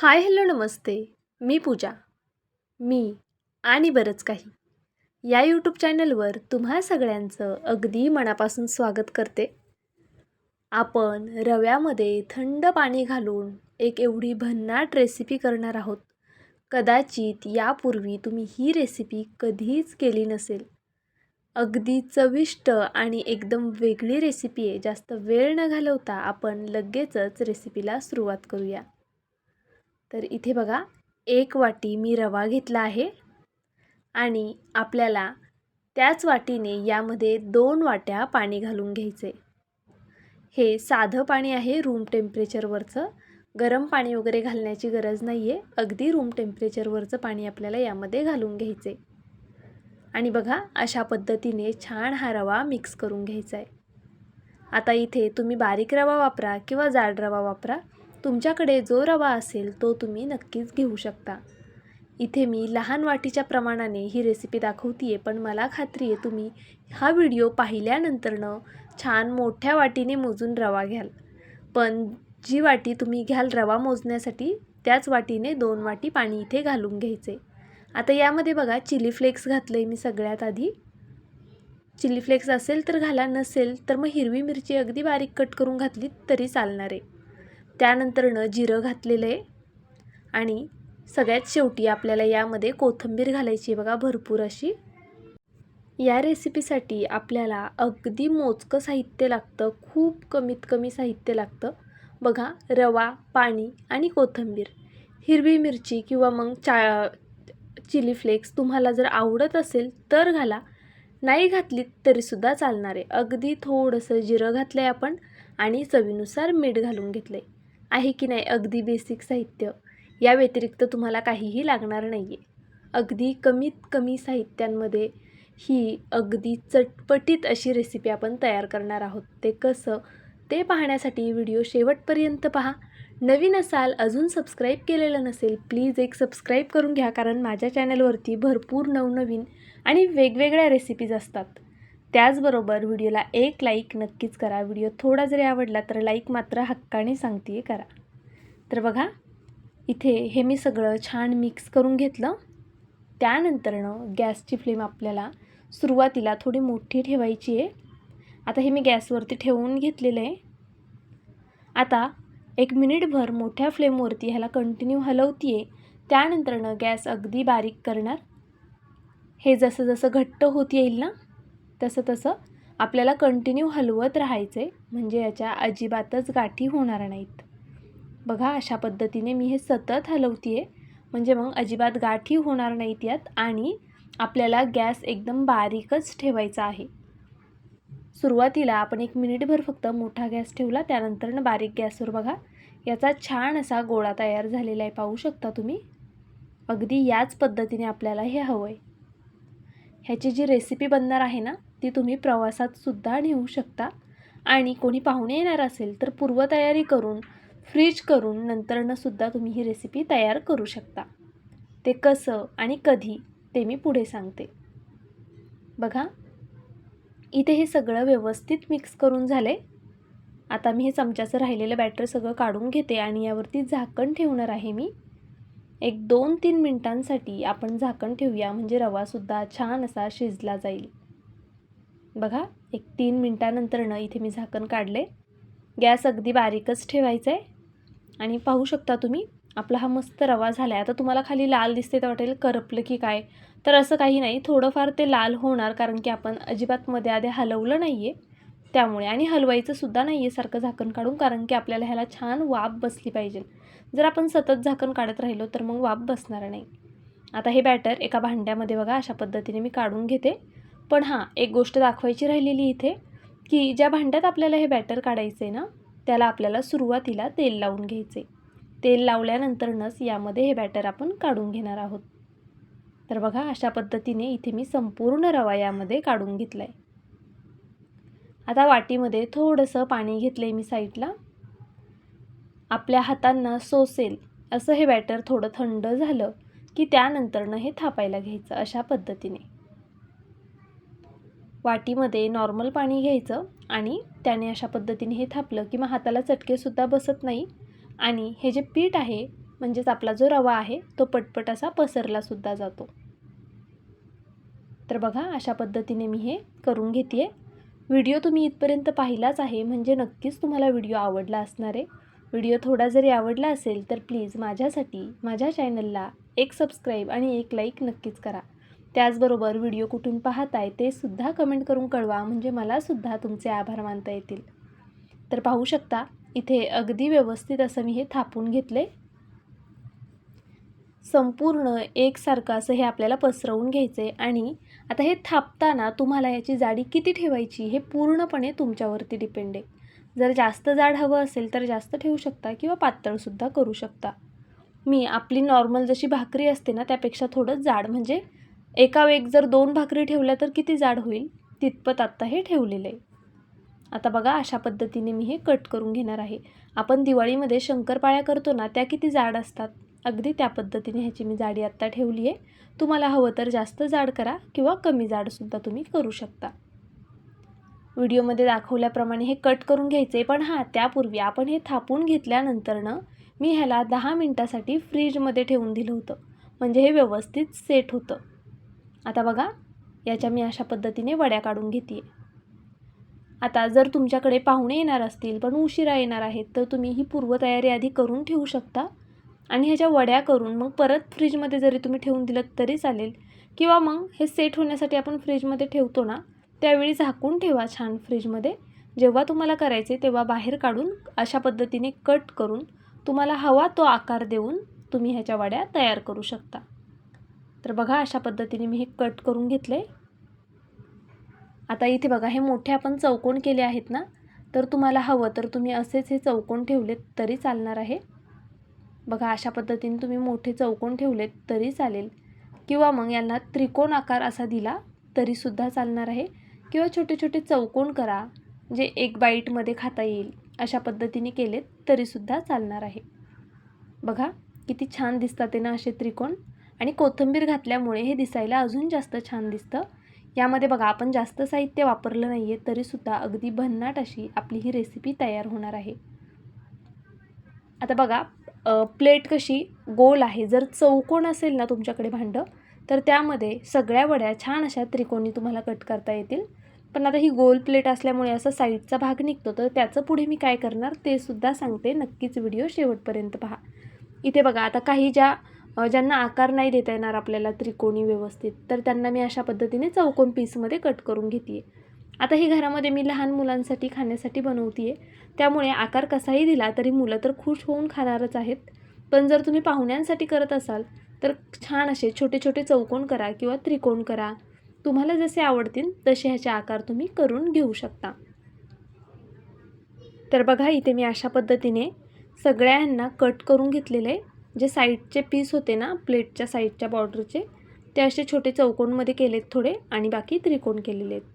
Hi hello नमस्ते मी पूजा मी आणि बरंच काही. या यूट्यूब चॅनलवर तुम्हा सगळ्यांचं अगदी मनापासून स्वागत करते. आपण रव्यामध्ये थंड पाणी घालून एक एवढी भन्नाट रेसिपी करणार आहोत. कदाचित यापूर्वी तुम्ही ही रेसिपी कधीच केली नसेल. अगदी चविष्ट आणि एकदम वेगळी रेसिपी आहे जास्त वेळ न घालवता आपण लगेचच रेसिपीला सुरुवात करूया. तर इथे बघा एक वाटी मी रवा घेतला आहे आणि आपल्याला त्याच वाटीने यामध्ये दोन वाट्या पाणी घालून घ्यायचे. हे साधं पाणी आहे रूम टेम्परेचरवरचं गरम पाणी वगैरे घालण्याची गरज नाही आहे अगदी रूम टेम्परेचरवरचं पाणी आपल्याला यामध्ये घालून घ्यायचे. आणि बघा अशा पद्धतीने छान हा रवा मिक्स करून घ्यायचा आहे आता इथे तुम्ही बारीक रवा वापरा किंवा जाड रवा वापरा. तुमच्याकडे जो रवा असेल तो तुम्ही नक्कीच घेऊ शकता. इथे मी लहान वाटीच्या प्रमाणाने ही रेसिपी दाखवते आहे पण मला खात्री आहे तुम्ही हा व्हिडिओ पाहिल्यानंतरनं छान मोठ्या वाटीने मोजून रवा घ्याल. पण जी वाटी तुम्ही घ्याल रवा मोजण्यासाठी त्याच वाटीने दोन वाटी पाणी इथे घालून घ्यायचे. आता यामध्ये बघा चिली फ्लेक्स घातलं मी सगळ्यात आधी. चिली फ्लेक्स असेल तर घाला नसेल तर मग हिरवी मिरची अगदी बारीक कट करून घातली तरी चालणार. आहे त्यानंतरनं जिरं घातलेलं आहे आणि सगळ्यात शेवटी आपल्याला यामध्ये कोथिंबीर घालायची बघा भरपूर अशी. या रेसिपीसाठी आपल्याला अगदी मोजकं साहित्य लागतं खूप कमीत कमी साहित्य लागतं. बघा रवा पाणी आणि कोथिंबीर. हिरवी मिरची किंवा मग चा चिली फ्लेक्स तुम्हाला जर आवडत असेल तर घाला. नाही घातलीत तरीसुद्धा चालणार आहे. अगदी थोडंसं जिरं घातलं आहे आपण आणि चवीनुसार मीठ घालून घेतलं आहे आहे की नाही अगदी बेसिक साहित्य? या व्यतिरिक्त तुम्हाला काहीही लागणार नाही आहे अगदी कमीत कमी साहित्यांमध्ये ही अगदी चटपटीत अशी रेसिपी आपण तयार करणार आहोत. ते कसं? ते पाहण्यासाठी व्हिडिओ शेवटपर्यंत पहा. नवीन असाल अजून सबस्क्राईब केलेलं नसेल प्लीज एक सबस्क्राईब करून घ्या कारण माझ्या चॅनलवरती भरपूर नवनवीन आणि वेगवेगळ्या रेसिपीज असतात. त्याचबरोबर व्हिडिओला एक लाईक नक्कीच करा. व्हिडिओ थोडा जरी आवडला तर लाईक मात्र हक्काने सांगते करा. तर बघा इथे हे मी सगळं छान मिक्स करून घेतलं. त्यानंतरनं गॅसची फ्लेम आपल्याला सुरुवातीला थोडी मोठी ठेवायची आहे. आता हे मी गॅसवरती ठेवून घेतलेलं आहे. आता एक मिनिटभर मोठ्या फ्लेमवरती ह्याला कंटिन्यू हलवते आहे त्यानंतरनं गॅस अगदी बारीक करणार. हे जसं जसं घट्ट होत येईल ना तसं तसं आपल्याला कंटिन्यू हलवत राहायचं आहे म्हणजे याच्या अजिबातच गाठी होणार नाहीत. बघा अशा पद्धतीने मी हे सतत हलवते आहे म्हणजे मग अजिबात गाठी होणार नाहीत यात आणि आपल्याला गॅस एकदम बारीकच ठेवायचा आहे. सुरुवातीला आपण एक मिनिटभर फक्त मोठा गॅस ठेवला त्यानंतर बारीक गॅसवर बघा. याचा छान असा गोळा तयार झालेला आहे. पाहू शकता तुम्ही? अगदी याच पद्धतीने आपल्याला हे हवं आहे ह्याची जी रेसिपी बनणार आहे ना ती तुम्ही प्रवासात सुद्धा नेऊ शकता. आणि कोणी पाहुणे येणार असेल तर पूर्वतयारी करून फ्रीज करून नंतरनं सुद्धा तुम्ही ही रेसिपी तयार करू शकता. ते कसं आणि कधी ते मी पुढे सांगते. बघा इथे हे सगळं व्यवस्थित मिक्स करून झाले आता मी हे चमच्याचं राहिलेलं बॅटर सगळं काढून घेते आणि यावरती झाकण ठेवणार आहे मी. एक दोन तीन मिनटांसाठी आपण झाकण ठेवूया म्हणजे रवासुद्धा छान असा शिजला जाईल. बघा एक तीन मिनटानंतरनं इथे मी झाकण काढले. गॅस अगदी बारीकच ठेवायचं आहे. आणि पाहू शकता तुम्ही आपला हा मस्त रवा झाला आहे आता तुम्हाला खाली लाल दिसते तर वाटेल करपलं की काय. तर असं काही नाही थोडंफार ते लाल होणार कारण की आपण अजिबात मध्ये आधी हलवलं नाही आहे त्यामुळे. आणि हलवायचं सुद्धा नाही आहे सारखं झाकण काढून कारण की आपल्याला ह्याला छान वाफ बसली पाहिजे. जर आपण सतत झाकण काढत राहिलो तर मग वाफ बसणार नाही. आता हे बॅटर एका भांड्यामध्ये बघा अशा पद्धतीने मी काढून घेते. पण हां एक गोष्ट दाखवायची राहिलेली इथे की ज्या भांड्यात आपल्याला हे बॅटर काढायचं आहे ना त्याला आपल्याला सुरुवातीला तेल लावून घ्यायचे. तेल लावल्यानंतरनंच यामध्ये हे बॅटर आपण काढून घेणार आहोत. तर बघा अशा पद्धतीने इथे मी संपूर्ण रवा यामध्ये काढून घेतला आहे आता वाटीमध्ये थोडंसं पाणी घेतलं आहे मी साईडला. आपल्या हातांना सोसेल असं हे बॅटर थोडं थंड झालं की त्यानंतरनं हे थापायला घ्यायचं अशा पद्धतीने. वाटीमध्ये नॉर्मल पाणी घ्यायचं आणि त्याने अशा पद्धतीने हे थापलं किंवा हाताला चटकेसुद्धा बसत नाही. आणि हे जे पीठ आहे म्हणजेच आपला जो रवा आहे तो पटपट असा पसरलासुद्धा जातो. तर बघा अशा पद्धतीने मी हे करून घेते व्हिडिओ तुम्ही इथपर्यंत पाहिलाच आहे म्हणजे नक्कीच तुम्हाला व्हिडिओ आवडला असणार आहे. व्हिडिओ थोडा जरी आवडला असेल तर प्लीज माझ्यासाठी माझ्या चॅनलला एक सबस्क्राईब आणि एक लाईक नक्कीच करा. त्याचबरोबर व्हिडिओ कुठून पाहताय ते सुद्धा कमेंट करून कळवा. म्हणजे मलासुद्धा तुमचे आभार मानता येतील. तर पाहू शकता इथे अगदी व्यवस्थित असं मी हे थापून घेतले संपूर्ण एकसारखं असं हे आपल्याला पसरवून घ्यायचं आहे आणि आता हे थापताना तुम्हाला याची जाडी किती ठेवायची हे पूर्णपणे तुमच्यावरती डिपेंड आहे. जर जास्त जाड हवं असेल तर जास्त ठेवू शकता किंवा पातळसुद्धा करू शकता. मी आपली नॉर्मल जशी भाकरी असते ना त्यापेक्षा थोडं जाड म्हणजे एका वेग जर दोन भाकरी ठेवल्या तर किती जाड होईल? तितपत आत्ता हे ठेवलेलं आहे आता बघा अशा पद्धतीने मी हे कट करून घेणार आहे. आपण दिवाळीमध्ये शंकरपाळ्या करतो ना त्या किती जाड असतात? अगदी त्या पद्धतीने ह्याची मी जाडी आत्ता ठेवली आहे. तुम्हाला हवं तर जास्त जाड करा किंवा कमी जाडसुद्धा तुम्ही करू शकता. व्हिडिओमध्ये दाखवल्याप्रमाणे हे कट करून घ्यायचे पण हां त्यापूर्वी आपण हे थापून घेतल्यानंतरनं मी ह्याला दहा मिनटासाठी फ्रीजमध्ये ठेवून दिलं होतं. म्हणजे हे व्यवस्थित सेट होतं. आता बघा याच्या मी अशा पद्धतीने वड्या काढून घेते आता जर तुमच्याकडे पाहुणे येणार असतील पण उशिरा येणार आहेत तर तुम्ही ही पूर्वतयारी आधी करून ठेवू शकता. आणि ह्याच्या वड्या करून मग परत फ्रीजमध्ये जरी तुम्ही ठेवून दिलं तरी चालेल. किंवा मग हे सेट होण्यासाठी आपण फ्रीजमध्ये ठेवतो ना त्यावेळी झाकून ठेवा छान फ्रीजमध्ये. जेव्हा तुम्हाला करायचे तेव्हा बाहेर काढून अशा पद्धतीने कट करून तुम्हाला हवा तो आकार देऊन तुम्ही ह्याच्या वड्या तयार करू शकता. तर बघा अशा पद्धतीने मी हे कट करून घेतले आता इथे बघा हे मोठे आपण चौकोन केले आहेत ना तर तुम्हाला हवं तर तुम्ही असेच हे चौकोन ठेवलेत तरी चालणार आहे. बघा अशा पद्धतीने तुम्ही मोठे चौकोन ठेवलेत तरी चालेल. किंवा मग यांना त्रिकोण आकार असा दिला तरीसुद्धा चालणार आहे. किंवा छोटे छोटे चौकोन करा जे एक बाईटमध्ये खाता येईल. अशा पद्धतीने केलेत तरीसुद्धा चालणार आहे. बघा किती छान दिसतात ते ना असे त्रिकोण. आणि कोथिंबीर घातल्यामुळे हे दिसायला अजून जास्त छान दिसतं. यामध्ये बघा आपण जास्त साहित्य वापरलं नाही आहे तरीसुद्धा अगदी भन्नाट अशी आपली ही रेसिपी तयार होणार आहे. आता बघा प्लेट कशी गोल आहे. जर चौकोन असेल ना तुमच्याकडे भांडं तर त्यामध्ये सगळ्या वड्या छान अशा त्रिकोणी तुम्हाला कट करता येतील. पण आता ही गोल प्लेट असल्यामुळे असा साईडचा भाग निघतो तर त्याचं पुढे मी काय करणार ते सुद्धा सांगते. नक्कीच व्हिडिओ शेवटपर्यंत पहा. इथे बघा आता काही ज्या ज्यांना आकार नाही देता येणार आपल्याला त्रिकोणी व्यवस्थित तर त्यांना मी अशा पद्धतीने चौकोन पीसमध्ये कट करून घेते आता ही घरामध्ये मी लहान मुलांसाठी खाण्यासाठी बनवते आहे त्यामुळे आकार कसाही दिला तरी मुलं तर खुश होऊन खाणारच आहेत. पण जर तुम्ही पाहुण्यांसाठी करत असाल तर छान असे छोटे छोटे चौकोन करा किंवा त्रिकोण करा. तुम्हाला जसे आवडतील तसे ह्याचे आकार तुम्ही करून घेऊ शकता. तर बघा इथे मी अशा पद्धतीने सगळ्यांना कट करून घेतलेलं आहे. जे साईडचे पीस होते ना प्लेटच्या साईडच्या बॉर्डरचे ते असे छोटे चौकोनमध्ये केलेत थोडे आणि बाकी त्रिकोण केलेले आहेत.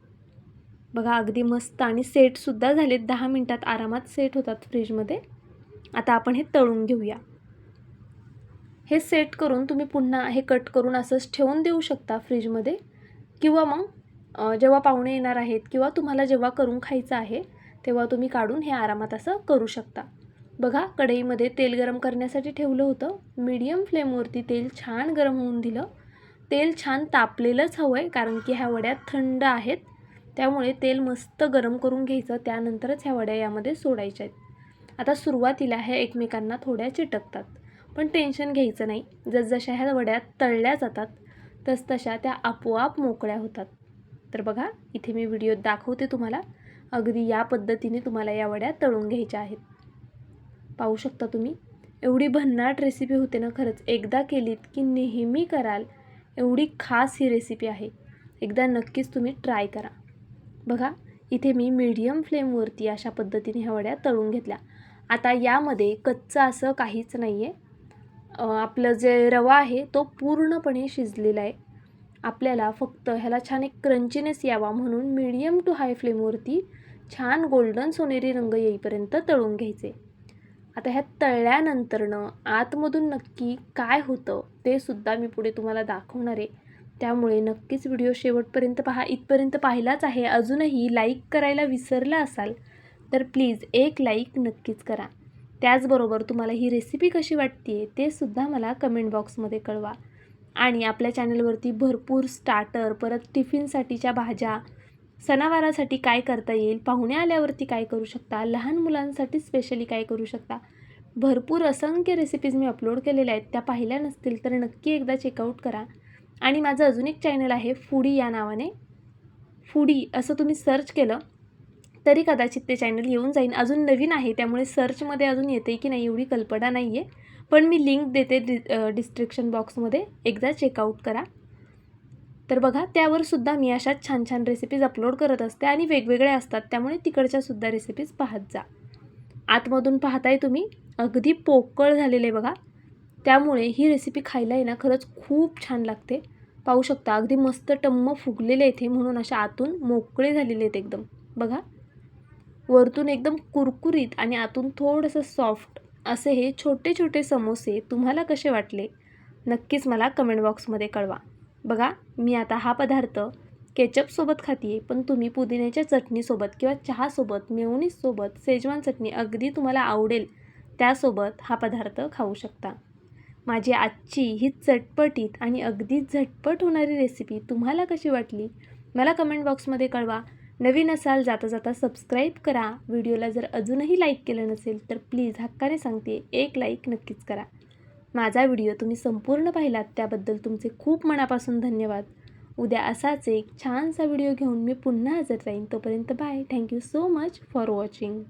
बघा अगदी मस्त आणि सेटसुद्धा झालेत. दहा मिनटात आरामात सेट होतात फ्रीजमध्ये आता आपण हे तळून घेऊया. हे सेट करून तुम्ही पुन्हा हे कट करून असंच ठेवून देऊ शकता फ्रीजमध्ये किंवा मग जेव्हा पाहुणे येणार आहेत किंवा तुम्हाला जेव्हा करून खायचं आहे तेव्हा तुम्ही काढून हे आरामात असं करू शकता. बघा कढईमध्ये तेल गरम करण्यासाठी ठेवलं होतं. मीडियम फ्लेमवरती तेल छान गरम होऊन दिलं. तेल छान तापलेलंच हवं आहे कारण की ह्या वड्या थंड आहेत. त्यामुळे तेल मस्त गरम करून घ्यायचं. त्यानंतरच ह्या वड्या यामध्ये सोडायच्या आहेत. आता सुरुवातीला ह्या एकमेकांना थोड्या चिटकतात. पण टेन्शन घ्यायचं नाही. जसजशा ह्या वड्या तळल्या जातात तसतशा त्या आपोआप मोकळ्या होतात. तर बघा इथे मी व्हिडिओ दाखवते तुम्हाला. अगदी या पद्धतीने तुम्हाला या वड्या तळून घ्यायच्या आहेत. पाहू शकता तुम्ही. एवढी भन्नाट रेसिपी होते ना खरंच. एकदा केलीत की नेहमी कराल एवढी खास ही रेसिपी आहे. एकदा नक्कीच तुम्ही ट्राय करा. बघा इथे मी मीडियम फ्लेमवरती अशा पद्धतीने ह्या वड्या तळून घेतल्या. आता यामध्ये कच्चं असं काहीच नाही आहे आपलं जे रवा आहे तो पूर्णपणे शिजलेला आहे. आपल्याला फक्त ह्याला छान एक क्रंचीनेस यावा म्हणून मीडियम टू हाय फ्लेमवरती छान गोल्डन सोनेरी रंग येईपर्यंत तळून घ्यायचे. आता ह्या तळल्यानंतरनं आतमधून नक्की काय होतं ते सुद्धा मी पुढे तुम्हाला दाखवणार आहे. त्यामुळे नक्कीच व्हिडिओ शेवटपर्यंत पहा. इथपर्यंत पाहिलाच आहे. अजूनही लाईक करायला विसरला असाल तर प्लीज एक लाईक नक्कीच करा. त्याचबरोबर तुम्हाला ही रेसिपी कशी वाटते ते सुद्धा मला कमेंट बॉक्समध्ये कळवा. आणि आपल्या चॅनलवरती भरपूर स्टार्टर परत टिफिनसाठीच्या भाज्या सणावारासाठी काय करता येईल? पाहुणे आल्यावरती काय करू शकता? लहान मुलांसाठी स्पेशली काय करू शकता? भरपूर असंख्य रेसिपीज मी अपलोड केलेल्या आहेत. त्या पाहिल्या नसतील तर नक्की एकदा चेकआउट करा. आणि माझं अजून एक चॅनल आहे फूडी या नावाने. फूडी असं तुम्ही सर्च केलं तरी कदाचित ते चॅनल येऊन जाईन अजून नवीन आहे त्यामुळे सर्चमध्ये अजून येते की नाही एवढी कल्पना नाही आहे पण मी लिंक देते डि डिस्क्रिप्शन बॉक्समध्ये एकदा चेकआउट करा. तर बघा त्यावर सुद्धा मी अशाच छान छान रेसिपीज अपलोड करत असते आणि वेगवेगळ्या असतात. त्यामुळे तिकडच्यासुद्धा रेसिपीज पाहत जा. आतमधून पाहताय तुम्ही अगदी पोकळ झालेले बघा. त्यामुळे ही रेसिपी खायला आहे ना खरंच खूप छान लागते. पाहू शकता अगदी मस्त टम्म फुगलेले इथे म्हणून अशा आतून मोकळे झालेले आहेत एकदम. बघा. वरतून एकदम कुरकुरीत आणि आतून थोडंसं सॉफ्ट असे हे छोटे छोटे समोसे तुम्हाला कसे वाटले नक्कीच मला कमेंट बॉक्समध्ये कळवा. बघा मी आता हा पदार्थ केचपसोबत खाते आहे पण तुम्ही पुदिन्याच्या चटणीसोबत किंवा चहासोबत मेवणीसोबत सेजवान चटणी अगदी तुम्हाला आवडेल त्यासोबत हा पदार्थ खाऊ शकता. माझी आजची ही चटपटीत आणि अगदी झटपट होणारी रेसिपी तुम्हाला कशी वाटली? मला कमेंट बॉक्समध्ये कळवा. नवीन असाल जाता जाता सबस्क्राईब करा. व्हिडिओला जर अजूनही लाईक केलं नसेल तर प्लीज हक्काने सांगते एक लाईक नक्कीच करा. माझा व्हिडिओ तुम्ही संपूर्ण पाहिलात त्याबद्दल तुमचे खूप मनापासून धन्यवाद. उद्या असाच एक छानसा व्हिडिओ घेऊन मी पुन्हा हजर राहीन. तोपर्यंत bye. Thank you so much for watching